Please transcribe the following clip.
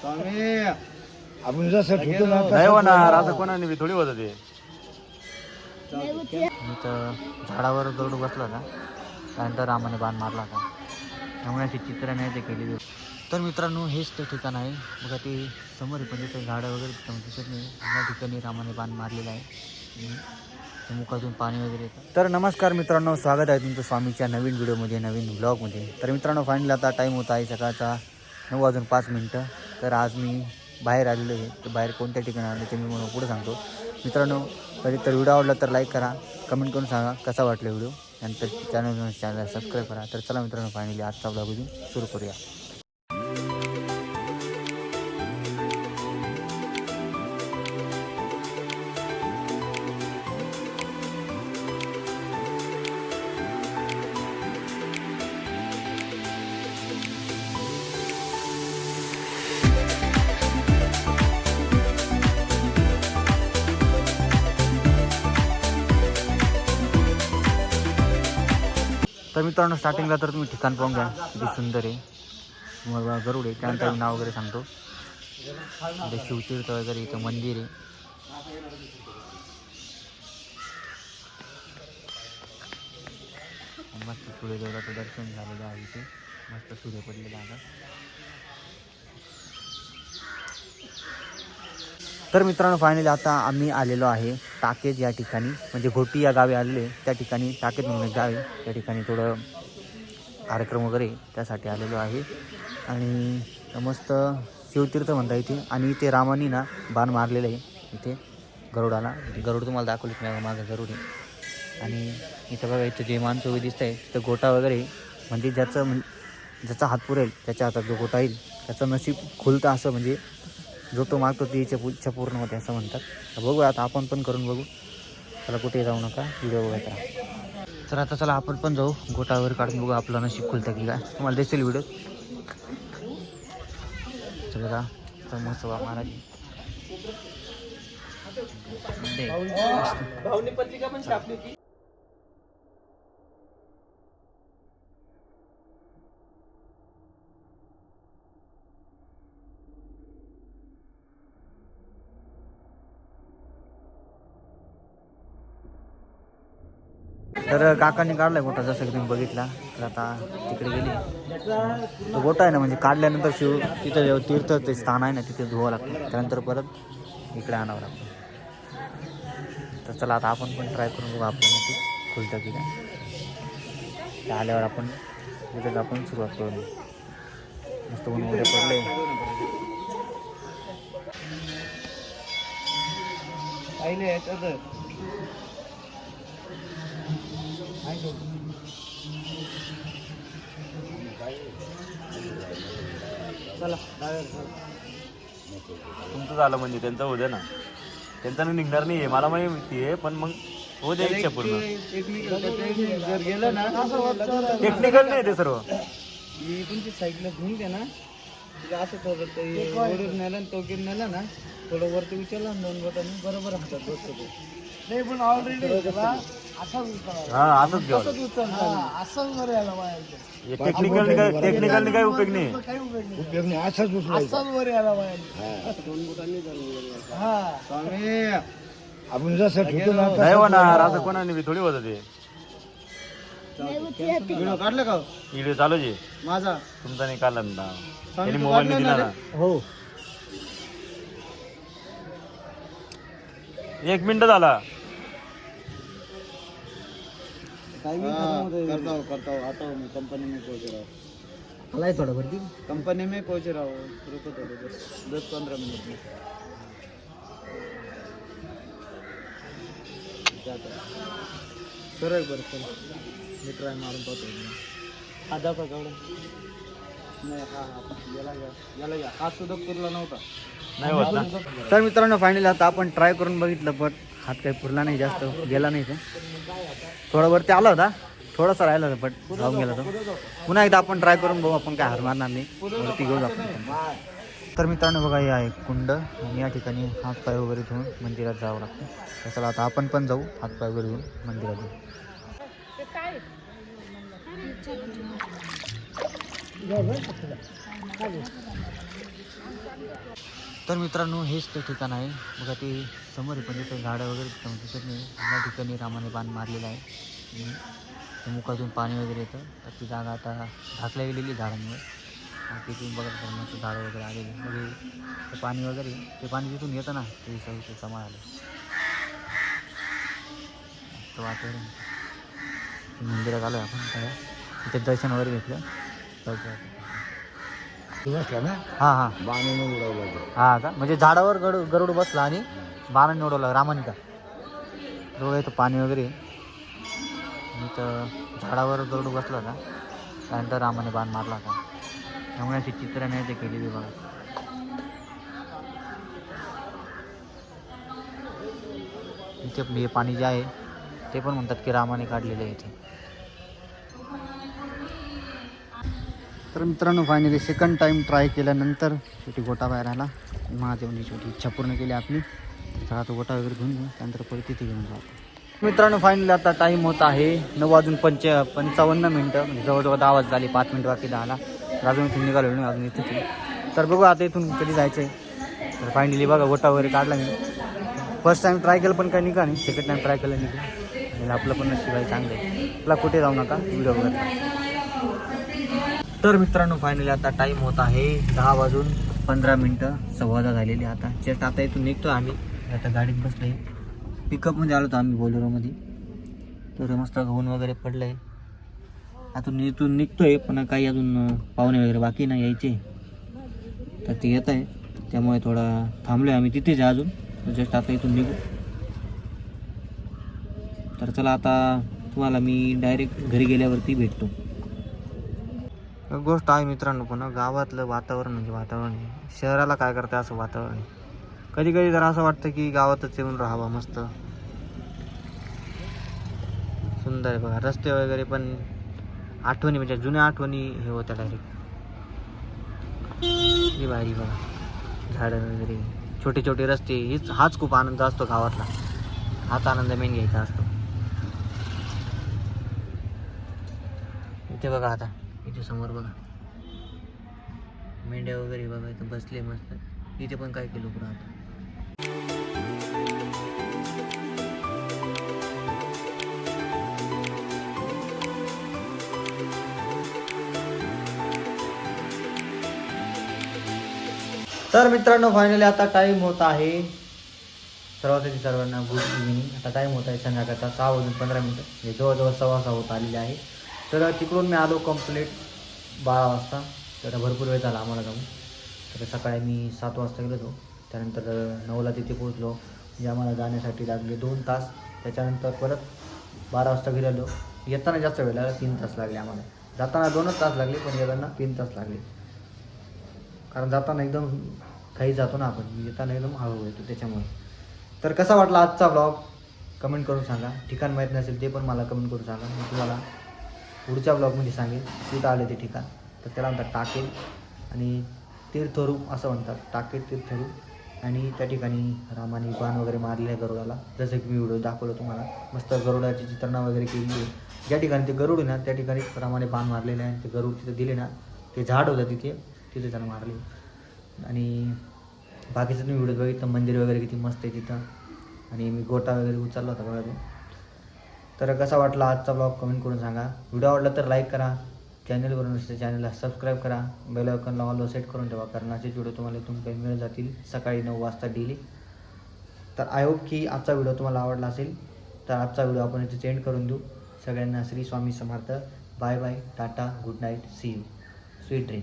स्वामी आपण जसं ठेवतो ना नाही होणार आता कोणाने बी थोडी होत ते मी तर झाडावर दौड बसला होता. त्यानंतर रामाने बाण मारला होता. त्यामुळे अशी चित्र नाही ते होती. तर मित्रांनो हेच ते ठिकाण आहे. बघा ते समोर पण तिथे झाडं वगैरे दिसत नाही. या ठिकाणी रामाने बाण मारलेला आहे. मुखातून पाणी वगैरे येतं. तर नमस्कार मित्रांनो स्वागत आहे तुमचं स्वामीच्या नवीन व्हिडिओमध्ये नवीन ब्लॉगमध्ये तर मित्रांनो फायनली आता टाईम होता आहे सकाळचा. नऊ वाजून पाच मिनटं. तर आज मी बाहेर आलेलो आहे. तर बाहेर कोणत्या ठिकाणी आले ते मी म्हणून पुढे सांगतो. मित्रांनो कधी तर व्हिडिओ आवडला तर लाईक करा. कमेंट करून सांगा कसा वाटला व्हिडिओ. नंतर चॅनल चॅनलला सबस्क्राईब करा. तर चला मित्रांनो फायनली आजचा ब्लॉग इथून सुरू करूया. तर मित्रांनो स्टार्टिंगला तर तुम्ही ठिकाण पाहून घ्या. किती सुंदर आहे. मग गरुड आहे. त्यानंतर नाव वगैरे सांगतो. इथे शिवतीर्थ वगैरे इथं मंदिर आहे. मस्त सूर्यदेवताचं दर्शन झालेलं आहे इथे. मस्त सूर्य पडलेला आता तर मित्रांनो फायनली आता आम्ही आलेलो आहे. टाकेज या ठिकाणी. म्हणजे घोटी या गावी आलेले त्या ठिकाणी टाकेज म्हणून एक गाव आहे. त्या ठिकाणी थोडं कार्यक्रम वगैरे त्यासाठी आलेलो आहे. आणि मस्त शिवतीर्थ म्हणता इथे. आणि इथे रामानी ना बाण मारलेलं आहे इथे गरुडाला. गरुड तुम्हाला दाखवली नाही माझं गरुड आहे. आणि इथं बघा इथं जे माणसं उभी दिसत आहे तिथं गोटा वगैरे म्हणजे ज्याचं ज्याचा हात पुरेल त्याच्या हातात जो गोटा येईल त्याचं नशीब खुलतं असं म्हणजे जो तो मागतो ती इच्छा पू- इच्छा पूर्ण होते असं म्हणतात. तर बघू आता आपण पण करून बघू. चला कुठे जाऊ नका. व्हिडिओ बघायचा तर आता चला आपण पण जाऊ. गोटावर काढून बघू आपलं नशीब खुलतं की काय. तुम्हाला दिसेल व्हिडिओ. चला का तर मस्त वा महाराज. होती. तर काकांनी काढलाय गोटा जसं की तुम्ही बघितला. तर आता तिकडे गेली. तो गोटा आहे ना म्हणजे काढल्यानंतर शिव तिथं जेव्हा तीर्थ ते स्थान आहे ना तिथे धुवावं लागतं. त्यानंतर परत इकडे आणावं लागतं. तर चला आता आपण पण ट्राय करून बघू आपण खुलतं की काय आल्यावर आपण तिथेच आपण सुरुवात करू मस्त ऊन वगैरे पडले तुमचं झालं म्हणजे त्यांचं उद्या ना. त्यांचं निघणार नाही आहे मला माहिती आहे पण मग हो द्या इच्छा पूर्ण. जर गेलं ना टेक्निकल नाही ते सर्व. तुमची साईडला घेऊन घ्या ना. तुला असं थोडं ते वरून नेलं तो ना. थोडं वरती उचलला दोन बोटांनी बरोबर हातात बसतो तो नाही पण ऑलरेडी हा असंच टेक्निकल काय टेक्निकल काय उपयोग नाही. काही उपयोग नाही. असाच हा. आपण जसं ठेवतो ना नाही होणार असं कोणाने बी थोडी होत ते. व्हिडिओ काढलं का व्हिडिओ चालू जे माझा. तुमचा नाही काढला ना. त्यांनी मोबाईल दिला ना? हो. एक मिनिट झाला. करता हूँ करता हूँ. आता हूँ मैं कंपनी में पहुंच रहा हूँ थोड़ा भरती कंपनी में पहुंच रहा हूँ रुको थोड़े दस दस पंद्रह मिनट में जाता हूँ. सरळ बरं चल. मी ट्राय मारून पाहतो. हा दाखवा नाही हा हा याला घ्या. याला घ्या. हा सुद्धा पुरला नव्हता. नाही होत ना. तर मित्रांनो फायनली आता आपण ट्राय करून बघितलं पण हात काही पुरला नाही जास्त गेला नाही ते. थोडा वरती आला होता थोडासा राहिला होता बट जाऊन गेला तो. पुन्हा एकदा आपण ट्राय करून बघू आपण काय हार मारणार नाही. वरती घेऊ आपण. तर मित्रांनो बघा हे आहे कुंड आणि या ठिकाणी हातपाय वगैरे घेऊन मंदिरात जावं लागतं. तर चला आता आपण पण जाऊ हातपाय वगैरे घेऊन मंदिरात जाऊ. तर मित्रांनो हेच ते ठिकाण आहे. बघा ते समोर आहे पण तिथे झाडं वगैरे दिसत नाही. या ठिकाणी रामाने बाण मारलेला आहे. आणि मुखातून पाणी वगैरे येतं. तर ती जागा आता झाकल्या गेलेली झाडांमुळे तिथून बघा धर्माचं झाडं वगैरे आलेली म्हणजे ते पाणी वगैरे ते पाणी तिथून येतं ना ते सगळं ते जमा आलं तर वातावरण मंदिरात आलो आपण तिथे दर्शन वगैरे घेतलं. तर हां हां. हा का? म्हणजे झाडावर गरु गरुड बसला आणि बाणाने उडवला रामाने का? डोळे तर पाणी वगैरे. तर झाडावर गरुड बसला होता त्यानंतर रामाने बाण मारला होता त्यामुळे अशी चित्र नाही ते केलेली बघा. इथे हे पाणी जे आहे ते पण म्हणतात की रामाने काढलेले आहे इथे. तर मित्रांनो फायनली सेकंड टाईम ट्राय केल्यानंतर शेवटी गोटा बाहेर आला. महादेवने शेवटी इच्छा पूर्ण केली आपली. तर आता गोटा वगैरे घेऊन घेऊन त्यानंतर परत तिथे घेऊन जातो मित्रांनो फायनली आता टाईम होत आहे नऊ वाजून पंच पंचावन्न मिनटं. म्हणजे जवळजवळ दहा वाजता झाली पाच मिनटं बाकी दहाला. तर अजून इथून निघालो नाही अजून इथेच तर बघू आता इथून कधी जायचं आहे तर फायनली बघा गोटा वगैरे काढला मी. फर्स्ट टाईम ट्राय केलं पण काही निघा नाही. सेकंड टाईम ट्राय केलं निघा आपलं पण शिवाय चांगलं आहे. तुला कुठे जाऊ नका? व्हिडिओ वगैरे तर मित्रांनो फायनली आता टाईम होत आहे दहा वाजून पंधरा मिनटं. सव्वादा झालेली आता. जस्ट आता इथून निघतो आम्ही. आता गाडीत बसलो आहे पिकअपमध्ये आलो होतो आम्ही बोलेरोमध्ये तर मस्त गहून वगैरे पडलं आहे आता इथून निघतोय पण काही अजून पाहुणे वगैरे बाकी नाही यायचे. तर ते येत आहे. त्यामुळे थोडा थांबलो आहे आम्ही तिथेच आहे अजून. जस्ट आता इथून निघू. तर चला आता तुम्हाला मी डायरेक्ट घरी गेल्यावरती भेटतो. एक गोष्ट आहे मित्रांनो पण गावातलं वातावरण म्हणजे वातावरण आहे. शहराला काय करतं असं वातावरण आहे. कधी कधी तर असं वाटतं की गावातच येऊन राहावा मस्त. सुंदर आहे बघा रस्ते वगैरे पण आठवणी म्हणजे जुन्या आठवणी हे होत्या डायरेक्ट ही भारी बघा झाडं वगैरे छोटे छोटे रस्ते हीच हाच खूप आनंद असतो गावातला. हाच आनंद मेन घ्यायचा असतो. इथे बघा आता. इथे समोर बघा. मेंढ्या वगैरे बघा इथं बसले मस्त. इथे पण काय केलं राहतात. तर मित्रांनो फायनली आता टाईम होत आहे. सर्वांसाठी सर्वांना गुड इव्हिनिंग आता टाईम होत आहे संध्याकाळचा. सहा वाजून पंधरा मिनटं. म्हणजे जवळजवळ सव्वा सहा होत आलेले आहे. तर तिकडून मी आलो कंप्लीट बारा वाजता. तर भरपूर वेळ झाला आम्हाला जाऊन. तर सकाळी मी सात वाजता गेलो. होतो त्यानंतर नऊला तिथे पोहोचलो. म्हणजे आम्हाला जाण्यासाठी लागले दोन तास. त्याच्यानंतर परत बारा वाजता गेलेलो येताना जास्त वेळ लागला तीन तास लागले आम्हाला. जाताना दोनच तास लागले पण येताना तीन तास लागले. कारण जाताना एकदम काही जातो ना आपण. येताना एकदम हळूहळू येतो त्याच्यामुळे. तर कसा वाटला आजचा ब्लॉग कमेंट करून सांगा. ठिकाण माहीत नसेल ते पण मला कमेंट करून सांगा. मी तुम्हाला पुढच्या ब्लॉगमध्ये सांगेल कुठं आले ते ठिकाण. तर त्याला म्हणतात टाकेल आणि तीर्थरूप असं म्हणतात टाकेल तीर्थरूप. आणि त्या ठिकाणी रामाने बाण वगैरे मारले आहे गरुडाला. जसं की मी व्हिडिओ दाखवलं तुम्हाला. मस्त गरुडाची चित्रणा वगैरे केली आहे. ज्या ठिकाणी ते गरुड आहे ना त्या ठिकाणी रामाने बाण मारलेले आहे ते गरुड तिथे दिले ना ते झाड होतं तिथे तिथे त्यानं मारले. आणि बाकीचं तुम्ही व्हिडिओ बघितलं मंदिर वगैरे किती मस्त आहे तिथं. आणि मी गोटा वगैरे उचलला होता बघा तो. तर कसा वाटला आजचा ब्लॉग कमेंट करून सांगा. व्हिडिओ आवडला तर लाईक करा. चॅनलवरून नसते चॅनलला सबस्क्राईब करा. बेल आयकॉनला ऑल सेट करून ठेवा. कारण असेच व्हिडिओ तुम्हाला इथून काही मिळत जातील. सकाळी नऊ वाजता डेली तर आय होप की आजचा व्हिडिओ तुम्हाला आवडला असेल. तर आजचा व्हिडिओ आपण इथे सेंड करून देऊ. सगळ्यांना Shri Swami Samarth. Bye bye tata good night see you sweet dream